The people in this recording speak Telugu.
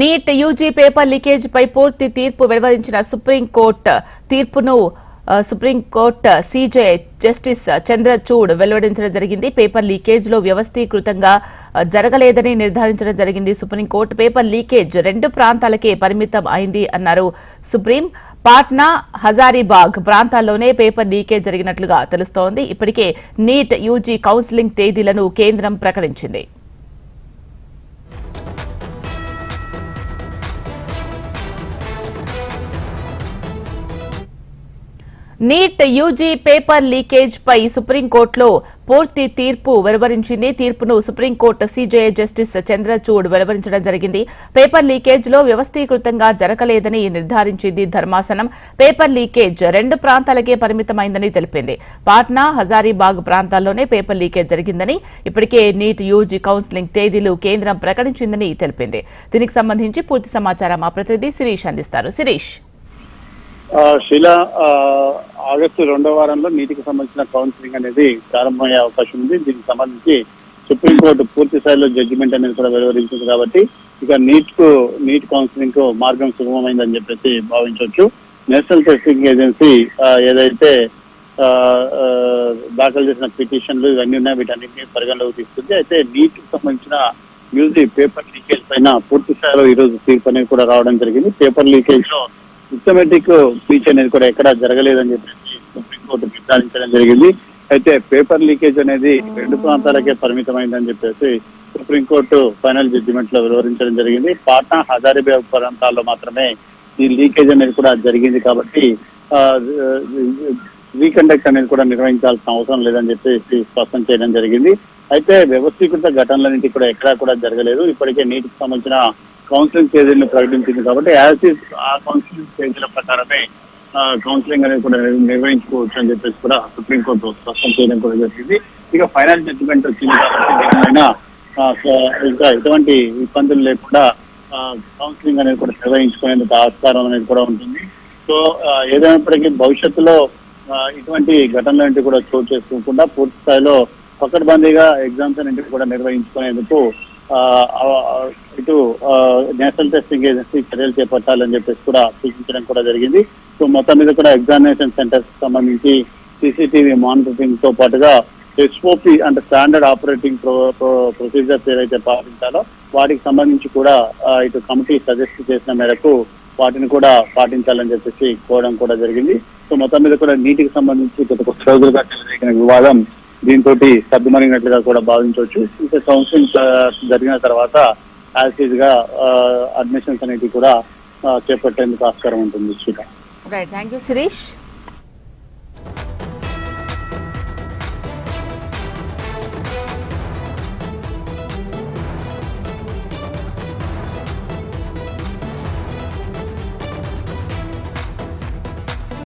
నీట్ యూజీ పేపర్ లీకేజ్పై పూర్తి తీర్పు వెలువరించిన సుప్రీంకోర్టు తీర్పును Supreme Court CJ justice Chandrachud వెలువడించడం జరిగింది. పేపర్ లీకేజ్లో వ్యవస్థీకృతంగా జరగలేదని నిర్ధారించడం జరిగింది. సుప్రీంకోర్టు పేపర్ లీకేజ్ రెండు ప్రాంతాలకే పరిమితం అయింది అన్నారు సుప్రీం. పాట్నా హజారీబాగ్ ప్రాంతాల్లోనే పేపర్ లీకేజ్ జరిగినట్లుగా తెలుస్తోంది. ఇప్పటికే నీట్ యూజీ కౌన్సిలింగ్ తేదీలను కేంద్రం ప్రకటించింది. నీట్ యూజీ పేపర్ లీకేజ్ పై సుప్రీంకోర్టులో పూర్తి తీర్పు వెలువరించింది. తీర్పును Supreme Court CJI justice Chandrachud వెలువరించడం జరిగింది. పేపర్ లీకేజ్లో వ్యవస్థీకృతంగా జరగలేదని నిర్ధారించింది ధర్మాసనం. పేపర్ లీకేజ్ రెండు ప్రాంతాలకే పరిమితమైందని తెలిపింది. పాట్నా హజారీబాగ్ ప్రాంతాల్లోనే పేపర్ లీకేజ్ జరిగిందని ఇప్పటికే నీట్ యూజీ కౌన్సిలింగ్ తేదీలు కేంద్రం ప్రకటించిందని తెలిపింది. దీనికి సంబంధించి పూర్తి సమాచారం మా ప్రతినిధి శిరీష్ అందిస్తారు. శిరీష్. శిలా ఆగస్టు రెండో వారంలో నీటికి సంబంధించిన కౌన్సిలింగ్ అనేది ప్రారంభమయ్యే అవకాశం ఉంది. దీనికి సంబంధించి సుప్రీంకోర్టు పూర్తి స్థాయిలో జడ్జిమెంట్ అనేది కూడా వెలువరించింది కాబట్టి ఇక నీట్కు నీట్ కౌన్సిలింగ్కు మార్గం సుగమమైందని చెప్పేసి భావించవచ్చు. నేషనల్ టెస్టింగ్ ఏజెన్సీ ఏదైతే దాఖలు చేసిన పిటిషన్లు ఇవన్నీ ఉన్నాయి వీటన్నింటినీ పరిగణలోకి తీసుకుంది. అయితే నీట్కు సంబంధించిన మ్యూజిక్ పేపర్ లీకేజ్ పైన పూర్తి స్థాయిలో ఈ రోజు తీర్పు అనేది కూడా రావడం జరిగింది. పేపర్ లీకేజ్లో సిస్టమేటిక్ స్పీచ్ అనేది కూడా ఎక్కడ జరగలేదని చెప్పేసి సుప్రీంకోర్టు నిర్ధారించడం జరిగింది. అయితే పేపర్ లీకేజ్ అనేది రెండు ప్రాంతాలకే పరిమితమైందని చెప్పేసి సుప్రీంకోర్టు ఫైనల్ జడ్జిమెంట్లో వివరించడం జరిగింది. పాట్నా హజారీబాగ్ ప్రాంతాల్లో మాత్రమే ఈ లీకేజ్ అనేది కూడా జరిగింది కాబట్టి రీకండక్ట్ అనేది కూడా నిర్వహించాల్సిన అవసరం లేదని చెప్పేసి స్పష్టం చేయడం జరిగింది. అయితే వ్యవస్థీకృత ఘటనలన్నింటి కూడా ఎక్కడా కూడా జరగలేదు. ఇప్పటికే నీటికి సంబంధించిన కౌన్సిలింగ్ తేదీలను ప్రకటించింది కాబట్టి యాజ్ ఇస్ ఆ కౌన్సిలింగ్ తేదీల ప్రకారమే ఆ, కౌన్సిలింగ్ అనేది కూడా నిర్వహించుకోవచ్చు అని చెప్పేసి కూడా సుప్రీంకోర్టు స్పష్టం చేయడం కూడా జరిగింది. ఇక ఫైనల్ జడ్జిమెంట్ వచ్చింది కాబట్టి ఇంకా ఎటువంటి ఇబ్బందులు లేకుండా కౌన్సిలింగ్ అనేది కూడా నిర్వహించుకునేందుకు ఆస్కారం అనేది కూడా ఉంటుంది. సో ఏదైనప్పటికీ భవిష్యత్తులో ఇటువంటి ఘటనలు కూడా చోటు చేసుకోకుండా పూర్తి స్థాయిలో పకడ్బందీగా ఎగ్జామ్స్ అనేవి కూడా నిర్వహించుకునేందుకు ఇటు నేషనల్ టెస్టింగ్ ఏజెన్సీ చర్యలు చేపట్టాలని చెప్పేసి కూడా సూచించడం కూడా జరిగింది. సో మొత్తం మీద కూడా ఎగ్జామినేషన్ సెంటర్స్ సంబంధించి సీసీటీవీ మానిటరింగ్తో పాటుగా ఎస్ఓపి అంటే స్టాండర్డ్ ఆపరేటింగ్ ప్రొసీజర్స్ ఏవైతే పాటించాలో వాటికి సంబంధించి కూడా ఇటు కమిటీ సజెస్ట్ చేసిన మేరకు వాటిని కూడా పాటించాలని చెప్పేసి కోవడం కూడా జరిగింది. సో మొత్తం మీద కూడా నీటికి సంబంధించి గత కొద్ది రోజులుగా జరిగిన వివాదం దీంతో సర్దుమణిగినట్లుగా కూడా భావించవచ్చు. ఇంకా కౌన్సిలింగ్ జరిగిన తర్వాత యాజ్గా అడ్మిషన్స్ అనేది కూడా చేపట్టేందుకు ఆస్కారం ఉంటుంది. Right thank you Suresh